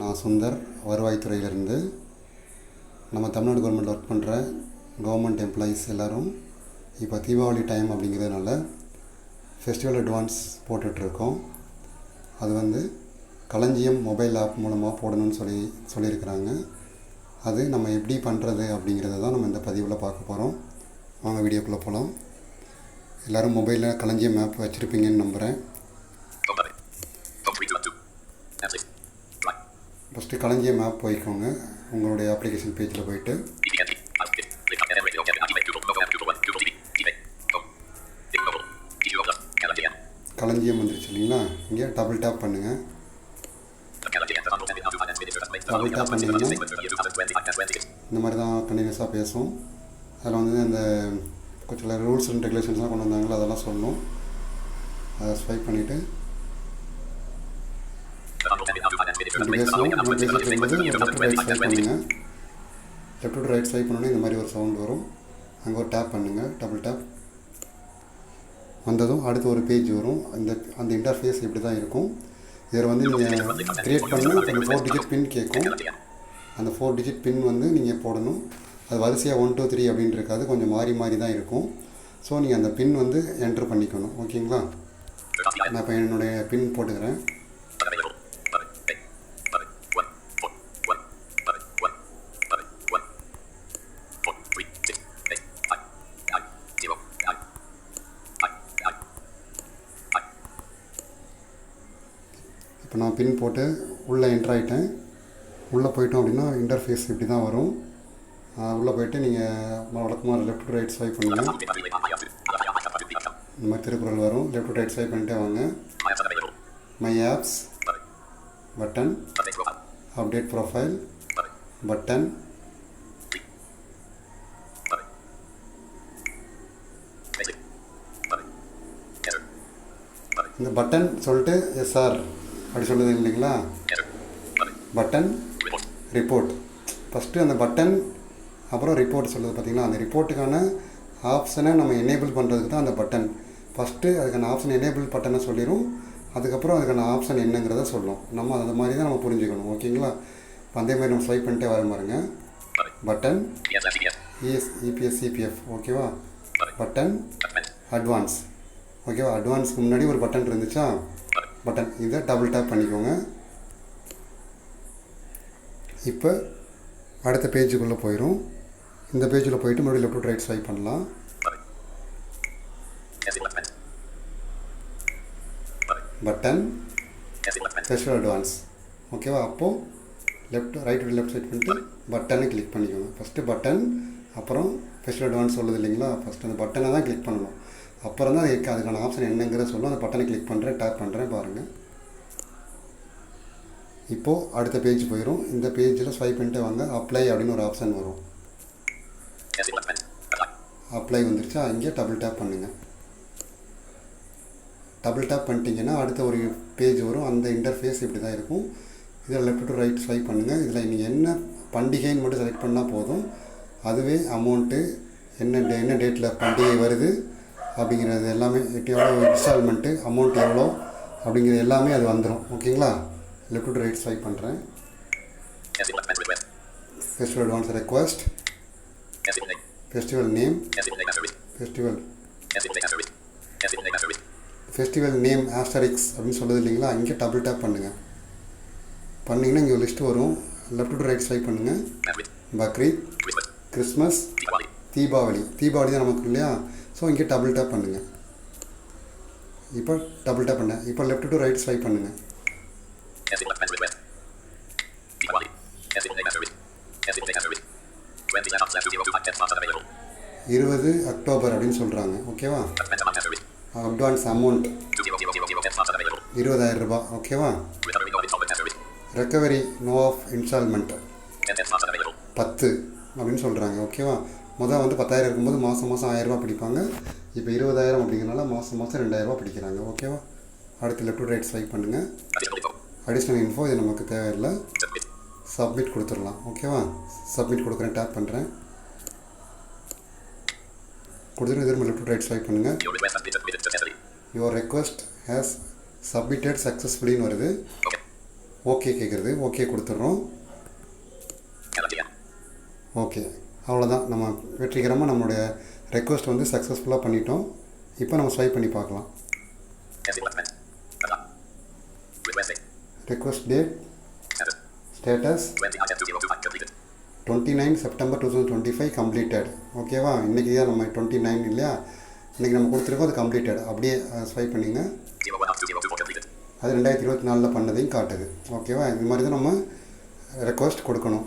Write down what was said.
நான் சுந்தர் வருவாய்த்துறையிலிருந்து நம்ம தமிழ்நாடு கவர்மெண்ட் ஒர்க் பண்ணுற கவர்மெண்ட் எம்ப்ளாயீஸ் எல்லோரும் இப்போ தீபாவளி டைம் அப்படிங்கிறதுனால ஃபெஸ்டிவல் அட்வான்ஸ் போட்டுட்ருக்கோம். அது வந்து களஞ்சியம் மொபைல் ஆப் மூலமாக போடணும்னு சொல்லி சொல்லியிருக்கிறாங்க. அது நம்ம எப்படி பண்ணுறது அப்படிங்கிறத தான் நம்ம இந்த பதிவில் பார்க்க போகிறோம் வாங்க வீடியோக்குள்ளே போகலாம் எல்லோரும் மொபைலில் களஞ்சியம் ஆப் வச்சுருப்பீங்கன்னு நம்புகிறேன் ஃபஸ்ட்டு களஞ்சியம் ஆப் போய்க்கோங்க உங்களுடைய அப்ளிகேஷன் பேஜில் போயிட்டு களஞ்சியம் வந்துருச்சு இல்லைங்களா இங்கே டபுள் டேப் பண்ணுங்கள் டபுள் டேப் பண்ணிங்கன்னா இந்த மாதிரி தான் கண்டினியூஸாக பேசும் அதில் வந்து அந்த கொஞ்சம் ரூல்ஸ் அண்ட் ரெகுலேஷன்ஸ்லாம் கொண்டு வந்தாங்களோ அதெல்லாம் சொல்லணும் அதை ஸ்வைப் பண்ணிவிட்டு பேசணும் நம்ம பேசிட்டு இருக்கும்போது left to right 2020 swipe and 26. பண்ணுங்கள் லெஃப்ட் டு ரைட் ஸ்வைப் பண்ணோன்னே இந்த மாதிரி ஒரு சவுண்ட் வரும் அங்கே ஒரு டேப் பண்ணுங்கள் டபுள் டேப் வந்ததும் அடுத்து ஒரு பேஜ் வரும் அந்த அந்த இன்டர்ஃபேஸ் இப்படி தான் இருக்கும் இதில் வந்து நீங்கள் க்ரியேட் பண்ண கொஞ்சம் ஃபோர் டிஜிட் பின் கேட்கும். அந்த ஃபோர் டிஜிட் பின் வந்து நீங்கள் போடணும் அது வரிசையாக ஒன் டூ த்ரீ அப்படின்னு இருக்காது கொஞ்சம் மாறி மாறி தான் இருக்கும் ஸோ நீங்கள் அந்த பின் வந்து என்ட்ரு பண்ணிக்கணும் ஓகேங்களா. நான் இப்போ என்னுடைய பின் போட்டுக்கிறேன் இப்போ நான் பின் போட்டு உள்ளே என்ட்ரு ஆகிட்டேன் உள்ளே போயிட்டோம் அப்படின்னா இன்டர்ஃபேஸ் இப்படி தான் வரும். உள்ளே போயிட்டு நீங்கள் வழக்கமாக லெஃப்ட் டு ரைட் ஸ்வைப் பண்ணுங்கள் இந்த மாதிரி திருக்குறள் வரும். லெஃப்ட் டு ரைட் ஸ்வைப் பண்ணிட்டே வாங்க. My apps button update profile button இந்த பட்டன் சொல்லிட்டு எஸ்ஆர் அப்படி சொல்லுது இல்லைங்களா? பட்டன் ரிப்போர்ட் ஃபஸ்ட்டு அந்த பட்டன் அப்புறம் ரிப்போர்ட் சொல்லுது பார்த்தீங்களா? அந்த ரிப்போர்ட்டுக்கான ஆப்ஷனை நம்ம எனேபிள் பண்ணுறதுக்கு தான் அந்த பட்டன் ஃபஸ்ட்டு அதுக்கான ஆப்ஷன் எனேபிள் பட்டனை சொல்லிடும் அதுக்கப்புறம் அதுக்கான ஆப்ஷன் என்னங்கிறத சொல்லும். நம்ம அந்த மாதிரி தான் நம்ம புரிஞ்சுக்கணும். ஓகேங்களா? இப்போ அதே மாதிரி நம்ம ஸ்வைப் பண்ணிட்டே வர பாருங்க. Button E S E P S C P F ஓகேவா? பட்டன் அட்வான்ஸ் ஓகேவா? அட்வான்ஸ்க்கு முன்னாடி ஒரு பட்டன் இருந்துச்சா? பட்டன். இதை டபுள் டேப் பண்ணிக்கோங்க. இப்போ அடுத்த பேஜுக்குள்ளே போயிடும் இந்த பேஜில் போயிட்டு மறுபடியும் லெஃப்ட் ரைட் ஸ்வைப் பண்ணலாம். பட்டன் ஸ்பெஷல் அட்வான்ஸ் ஓகேவா அப்போது லெஃப்ட் ரைட் லெஃப்ட் சைட் பண்ணிட்டு பட்டனை கிளிக் பண்ணிக்கோங்க. ஃபஸ்ட்டு பட்டன் அப்புறம் ஸ்பெஷல் அட்வான்ஸ் சொல்லுது இல்லைங்களா? ஃபஸ்ட்டு அந்த பட்டனை தான் கிளிக் பண்ணணும். அப்புறம் தான் இருக்குது அதுக்கான ஆப்ஷன் என்னங்கிற சொல்லும். அந்த பட்டனை கிளிக் பண்ணுறேன் டேப் பண்ணுறேன் பாருங்கள் இப்போது அடுத்த பேஜ் போயிடும் இந்த பேஜில் ஸ்வைப் பண்ணிட்டு வாங்க. அப்ளை அப்படின்னு ஒரு ஆப்ஷன் வரும். அப்ளை வந்துருச்சா? இங்கே டபுள் டேப் பண்ணுங்கள் டபுள் டேப் பண்ணிட்டீங்கன்னா அடுத்த ஒரு பேஜ் வரும். அந்த இன்டர்ஃபேஸ் இப்படி தான் இருக்கும். இதில் லெஃப்ட் டு ரைட் ஸ்வைப் பண்ணுங்கள் இதில் நீங்கள் என்ன பண்டிகைன்னு மட்டும் செலக்ட் பண்ணால் போதும். அதுவே அமௌண்ட்டு என்ன டே என்ன டேட்டில் பண்டிகை வருது? அப்படிங்கிறது எல்லாமே எவ்வளோ இன்ஸ்டால்மெண்ட்டு அமௌண்ட் எவ்வளோ அப்படிங்கிறது எல்லாமே அது வந்துடும் ஓகேங்களா லெஃப்ட் டு ரைட் ஸ்வைப் பண்ணுறேன். Festival advance request. Festival name. Festival. Festival name asterisk அப்படின்னு சொல்லுது இல்லைங்களா இங்கே டபுள் டேப் பண்ணுங்கள் பண்ணிங்கன்னா இங்கே ஒரு லிஸ்ட்டு வரும் லெஃப்ட் டு ரைட் ஸ்வைப் பண்ணுங்கள். பக்ரீத். கிறிஸ்மஸ். தீபாவளி தீபாவளி தான் நமக்கு இல்லையா ஸோ இங்கே டபுள் டேப் பண்ணுங்கள் இப்போ டபுள் டேப் பண்ணேன் இப்போ லெஃப்ட் டு ரைட் ஸ்வைப் பண்ணுங்கள் Cancel document request. Diwali. Cancel name after it. Cancel name after it. 20 left slash 202 10 spots unavailable. இருபது அக்டோபர் அப்படின்னு சொல்கிறாங்க ஓகேவா. Advance amount 20000 10 spots unavailable. இருபதாயிரம் ரூபாய் ஓகேவா. Recovery no of instalment 10 10 spots unavailable. பத்து அப்படின்னு சொல்கிறாங்க ஓகேவா மொதல் வந்து பத்தாயிரம் இருக்கும்போது மாதம் மாதம் ஆயிரரூபா பிடிப்பாங்க. இப்போ இருபதாயிரம் அப்படிங்கிறனால மாதம் மாதம் ரெண்டாயிரரூபா பிடிக்கிறாங்க ஓகேவா அடுத்து லெஃப்ட் ரைட் ஸ்வைப் பண்ணுங்கள் அடிஷ்னல் இன்ஃபோ இது நமக்கு தேவையில்லை. சப்மிட் கொடுத்துடலாம் ஓகேவா சப்மிட் கொடுக்குறேன் டேப் பண்ணுறேன் கொடுத்துட்டு திரும்ப லெஃப்ட் ரைட் ஸ்வைப் பண்ணுங்கள் யுவர் ரெக்வஸ்ட் ஹேஸ் சப்மிட்டட் சக்ஸஸ்ஃபுல்லின்னு வருது. ஓகே கேட்குறது ஓகே கொடுத்துட்றோம். ஓகே. அவ்வளோதான் நம்ம வெற்றிகரமாக நம்மளுடைய ரெக்வஸ்ட் வந்து சக்ஸஸ்ஃபுல்லாக பண்ணிட்டோம். இப்போ நம்ம ஸ்வைப் பண்ணி பார்க்கலாம். Request date status twenty nine September two thousand twenty five completed ஓகேவா இன்றைக்கி தான் நம்ம டுவெண்ட்டி நைன் இல்லையா? இன்றைக்கி நம்ம கொடுத்துருக்கோம் அது கம்ப்ளீட்டட் அப்படியே ஸ்வைப் பண்ணிங்க. அது ரெண்டாயிரத்தி இருபத்தி நாலில் பண்ணதையும் காட்டுது. ஓகேவா இது மாதிரி தான் நம்ம ரெக்வஸ்ட் கொடுக்கணும்.